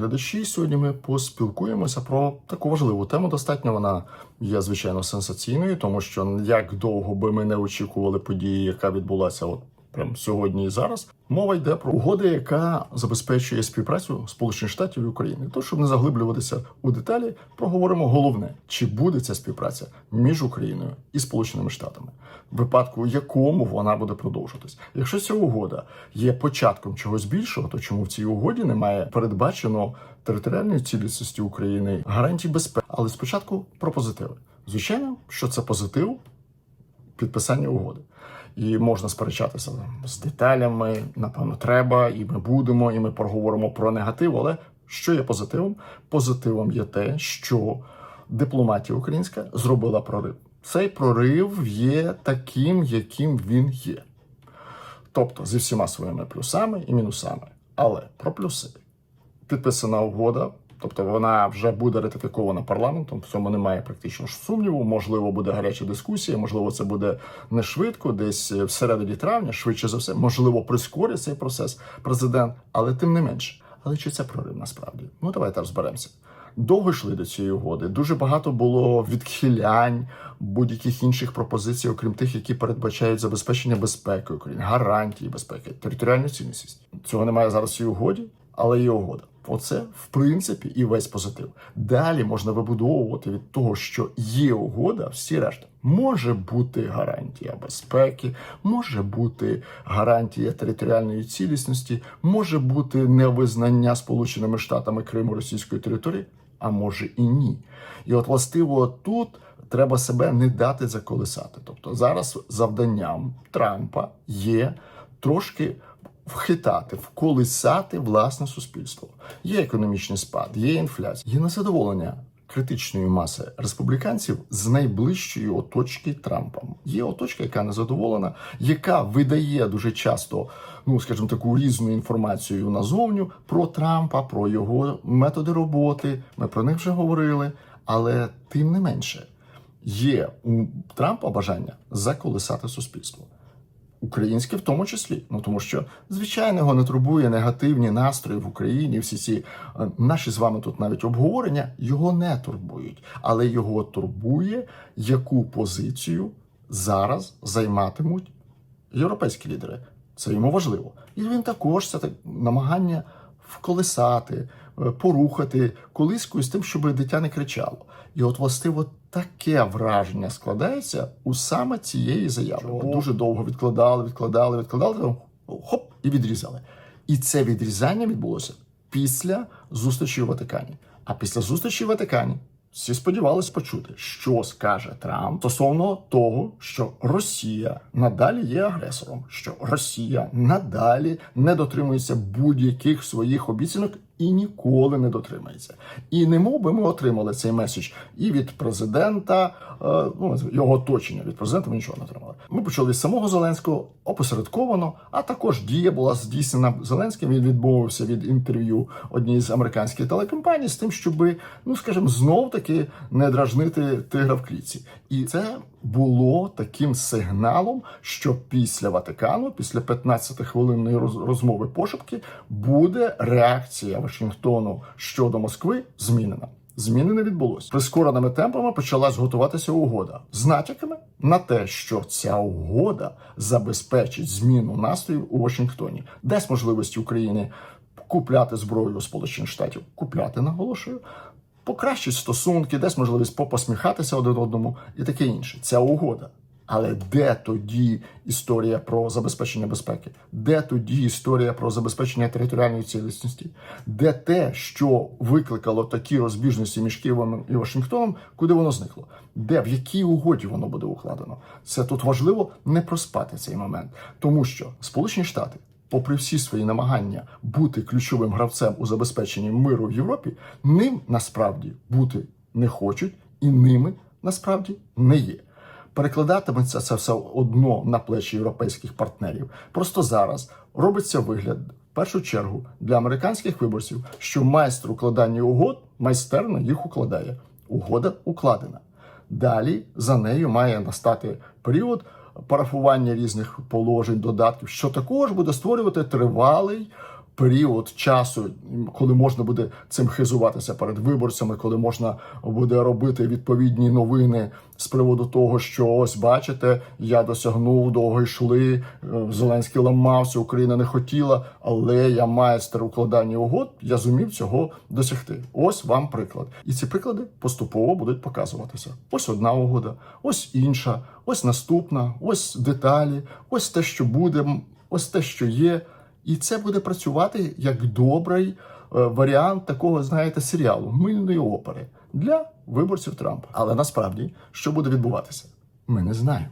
глядачі. Сьогодні ми поспілкуємося про таку важливу тему. Достатньо вона є звичайно сенсаційною, тому що як довго би ми не очікували події, яка відбулася от прямо сьогодні і зараз. Мова йде про угоду, яка забезпечує співпрацю Сполучених Штатів і України. То, щоб не заглиблюватися у деталі, проговоримо головне: чи буде ця співпраця між Україною і Сполученими Штатами, в випадку якому вона буде продовжуватись. Якщо ця угода є початком чогось більшого, то чому в цій угоді немає передбачено територіальної цілісності України, гарантій безпеки? Але спочатку про позитиви. Звичайно, що це позитив підписання угоди. І можна сперечатися з деталями, напевно, треба, і ми будемо, і ми проговоримо про негатив. Але що є позитивом? Позитивом є те, що дипломатія українська зробила прорив. Цей прорив є таким, яким він є. Тобто зі всіма своїми плюсами і мінусами. Але про плюси підписана угода. Тобто вона вже буде ратифікована парламентом. В цьому немає практично ж сумніву. Можливо, буде гаряча дискусія. Можливо, це буде не швидко, десь всередині травня, швидше за все. Можливо, прискорить цей процес президент, але тим не менше. Але чи це прорив насправді? Ну давайте розберемося. Довго йшли до цієї угоди. Дуже багато було відхилянь, будь-яких інших пропозицій, окрім тих, які передбачають забезпечення безпеки України, гарантії безпеки, територіальну цінність. Цього немає зараз в цій угоді, але є угода. Оце в принципі і весь позитив. Далі можна вибудовувати від того, що є угода, всі решта. Може бути гарантія безпеки, може бути гарантія територіальної цілісності, може бути невизнання Сполученими Штатами Криму російської території, а може і ні. І от властиво тут треба себе не дати заколисати. Тобто зараз завданням Трампа є трошки вхитати, вколисати власне суспільство. Є економічний спад, є інфляція, є незадоволення критичної маси республіканців з найближчої оточки Трампом. Є оточка, яка незадоволена, яка видає дуже часто, ну скажімо, таку різну інформацію назовню про Трампа, про його методи роботи. Ми про них вже говорили, але тим не менше є у Трампа бажання заколисати суспільство українське в тому числі. Ну тому що звичайно його не турбує негативні настрої в Україні. Всі ці е, наші з вами тут навіть обговорення його не турбують, але його турбує, яку позицію зараз займатимуть європейські лідери. Це йому важливо, і він також це так намагання вколисати, е, порухати колискою з тим, щоб дитя не кричало. І от властиво таке враження складається у саме цієї заяви. Чого? Дуже довго відкладали, відкладали, відкладали, хоп, і відрізали. І це відрізання відбулося після зустрічі у Ватикані. А після зустрічі в Ватикані всі сподівалися почути, що скаже Трамп стосовно того, що Росія надалі є агресором, що Росія надалі не дотримується будь-яких своїх обіцянок і ніколи не дотримається. І не мов би ми отримали цей меседж і від президента, е, ну його оточення від президента ми нічого не отримали. Ми почали з самого Зеленського опосередковано, а також дія була здійснена Зеленським. Він відмовився від інтерв'ю однієї з американських телекомпаній з тим, щоб, ну скажімо, знов таки не дражнити тигра в клітці. І це було таким сигналом, що після Ватикану, після 15-хвилинної розмови пошепки, буде реакція Вашингтону щодо Москви змінена. Зміни не відбулося. Прискореними темпами почалась готуватися угода з натяками на те, що ця угода забезпечить зміну настроїв у Вашингтоні, дасть можливості України купляти зброю у Сполучених Штатів, купляти наголошую, покращить стосунки, десь можливість попосміхатися один одному і таке інше. Ця угода. Але де тоді історія про забезпечення безпеки? Де тоді історія про забезпечення територіальної цілісності? Де те, що викликало такі розбіжності між Києвом і Вашингтоном, куди воно зникло? Де в якій угоді воно буде укладено? Це тут важливо не проспати цей момент, тому що Сполучені Штати попри всі свої намагання бути ключовим гравцем у забезпеченні миру в Європі, ним насправді бути не хочуть, і ними насправді не є. Перекладатиметься це все одно на плечі європейських партнерів. Просто зараз робиться вигляд в першу чергу для американських виборців, що майстер укладання угод майстерно їх укладає. Угода укладена. Далі за нею має настати період парафування різних положень, додатків, що також буде створювати тривалий період часу, коли можна буде цим хизуватися перед виборцями, коли можна буде робити відповідні новини з приводу того, що ось бачите, я досягнув, довго йшли. е, Зеленський ламався, Україна не хотіла, але я майстер укладання угод. Я зумів цього досягти. Ось вам приклад. І ці приклади поступово будуть показуватися. Ось одна угода, ось інша, ось наступна, ось деталі, ось те, що буде, ось те, що є. І це буде працювати як добрий е, варіант такого, знаєте, серіалу мильної опери для виборців Трампа. Але насправді, що буде відбуватися, ми не знаємо.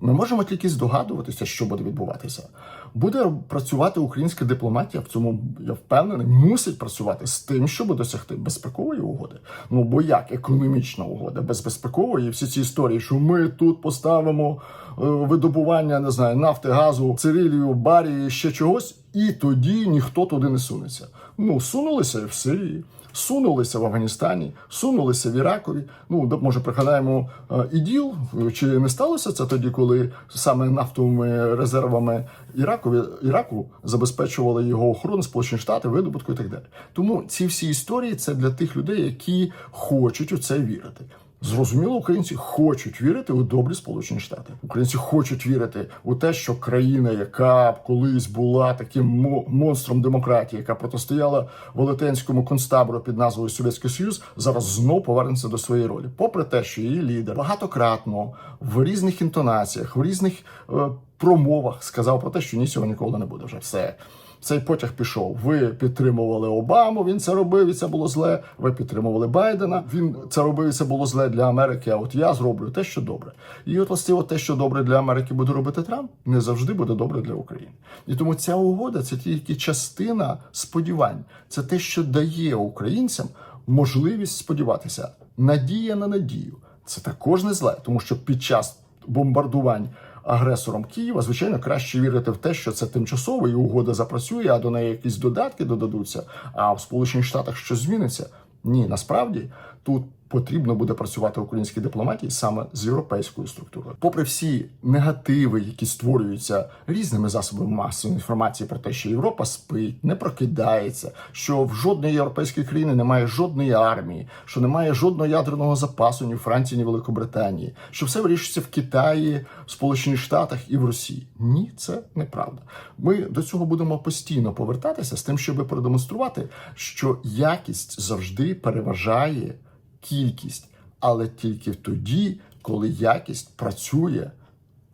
Ми можемо тільки здогадуватися, що буде відбуватися. Буде працювати українська дипломатія. В цьому я впевнений, мусить працювати з тим, щоб досягти безпекової угоди. Ну бо як економічна угода без безпекової, всі ці історії, що ми тут поставимо е, видобування, не знаю, нафти, газу, цирилію, барії, ще чогось, і тоді ніхто туди не сунеться. Ну сунулися і в Сирії. Сунулися в Афганістані, сунулися в Іракові. Ну може пригадаємо е, іділ. Чи не сталося це тоді, коли саме нафтовими резервами Іракові Іраку забезпечували його охорону Сполучені Штати, видобутку і так далі. Тому ці всі історії це для тих людей, які хочуть у це вірити. Зрозуміло, українці хочуть вірити у добрі Сполучені Штати. Українці хочуть вірити у те, що країна, яка колись була таким мо- монстром демократії, яка протистояла велетенському концтабору під назвою Совєтський Союз, зараз знов повернеться до своєї ролі. Попри те, що її лідер багатократно в різних інтонаціях, в різних е, промовах сказав про те, що ні, цього ніколи не буде. Вже все. Цей потяг пішов. Ви підтримували Обаму, він це робив, і це було зле. Ви підтримували Байдена. Він це робив, і це було зле для Америки. А от я зроблю те, що добре. І от власне, те, що добре для Америки буде робити Трамп, не завжди буде добре для України. І тому ця угода це тільки частина сподівань. Це те, що дає українцям можливість сподіватися. Надія на надію. Це також не зле, тому що під час бомбардувань агресором Києва, звичайно, краще вірити в те, що це тимчасово і угода запрацює, а до неї якісь додатки додадуться. А в Сполучених Штатах щось зміниться. Ні, насправді тут потрібно буде працювати українській дипломатії саме з європейською структурою. Попри всі негативи, які створюються різними засобами масової інформації про те, що Європа спить, не прокидається, що в жодної європейської країни немає жодної армії, що немає жодного ядерного запасу ні в Франції, ні в Великобританії, що все вирішується в Китаї, в Сполучених Штатах і в Росії. Ні, це неправда. Ми до цього будемо постійно повертатися з тим, щоб продемонструвати, що якість завжди переважає кількість, але тільки тоді, коли якість працює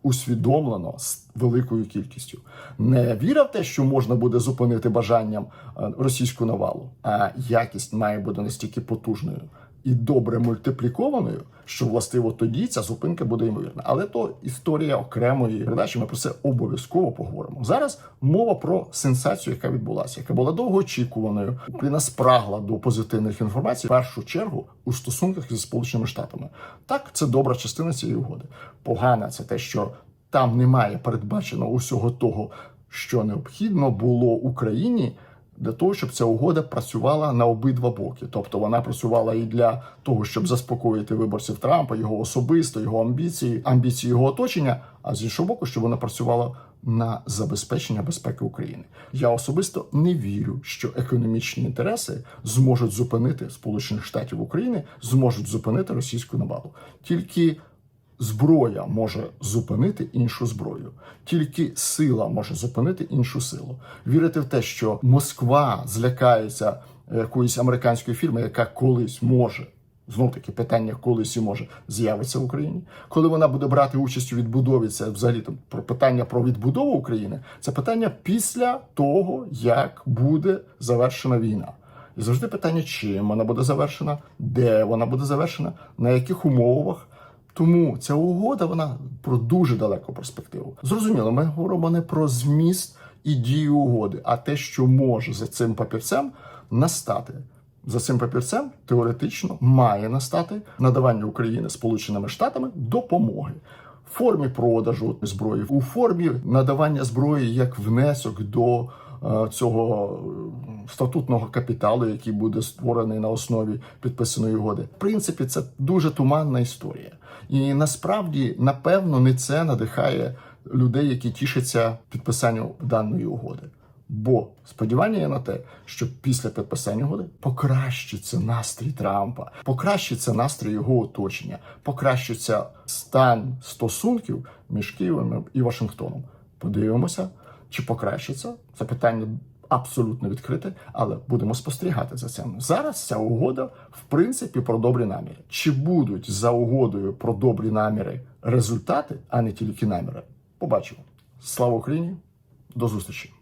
усвідомлено з великою кількістю. Не віра в те, що можна буде зупинити бажанням е, російську навалу, а якість має бути настільки потужною і добре мультиплікованою, що властиво тоді ця зупинка буде ймовірна. Але то історія окремої передачі. Ми про це обов'язково поговоримо. Зараз мова про сенсацію, яка відбулася, яка була довгоочікуваною. Україна спрагла до позитивних інформацій в першу чергу у стосунках зі сполученими штатами. Так, це добра частина цієї угоди. Погана це те, що там немає передбачено усього того, що необхідно було Україні для того, щоб ця угода працювала на обидва боки. Тобто вона працювала і для того, щоб заспокоїти виборців Трампа, його особисто, його амбіції, амбіції його оточення. А з іншого боку, щоб вона працювала на забезпечення безпеки України. Я особисто не вірю, що економічні інтереси зможуть зупинити Сполучених Штатів України, зможуть зупинити російську навалу. Тільки Зброя може зупинити іншу зброю, тільки сила може зупинити іншу силу. Вірити в те, що Москва злякається якоїсь американської фірми, яка колись може знов таки питання колись і може з'явиться в Україні. Коли вона буде брати участь у відбудові, це взагалі там про питання про відбудову України. Це питання після того, як буде завершена війна. І завжди питання, чим вона буде завершена, де вона буде завершена, на яких умовах. Тому ця угода вона про дуже далеку перспективу. Зрозуміло, ми говоримо не про зміст і дію угоди, а те, що може за цим папірцем настати. За цим папірцем теоретично має настати надавання України Сполученими Штатами допомоги в формі продажу зброї, у формі надавання зброї як внесок до цього е, статутного капіталу, який буде створений на основі підписаної угоди. В принципі, це дуже туманна історія, і насправді, напевно, не це надихає людей, які тішаться підписанню даної угоди. Бо сподівання є на те, що після підписання угоди покращиться настрій Трампа, покращиться настрій його оточення, покращиться стан стосунків між Києвом і Вашингтоном. Подивимося, чи покращиться. Це питання абсолютно відкрите, але будемо спостерігати за цим. Зараз ця угода, в принципі, про добрі наміри. Чи будуть за угодою про добрі наміри результати, а не тільки наміри? Побачимо. Слава Україні! До зустрічі!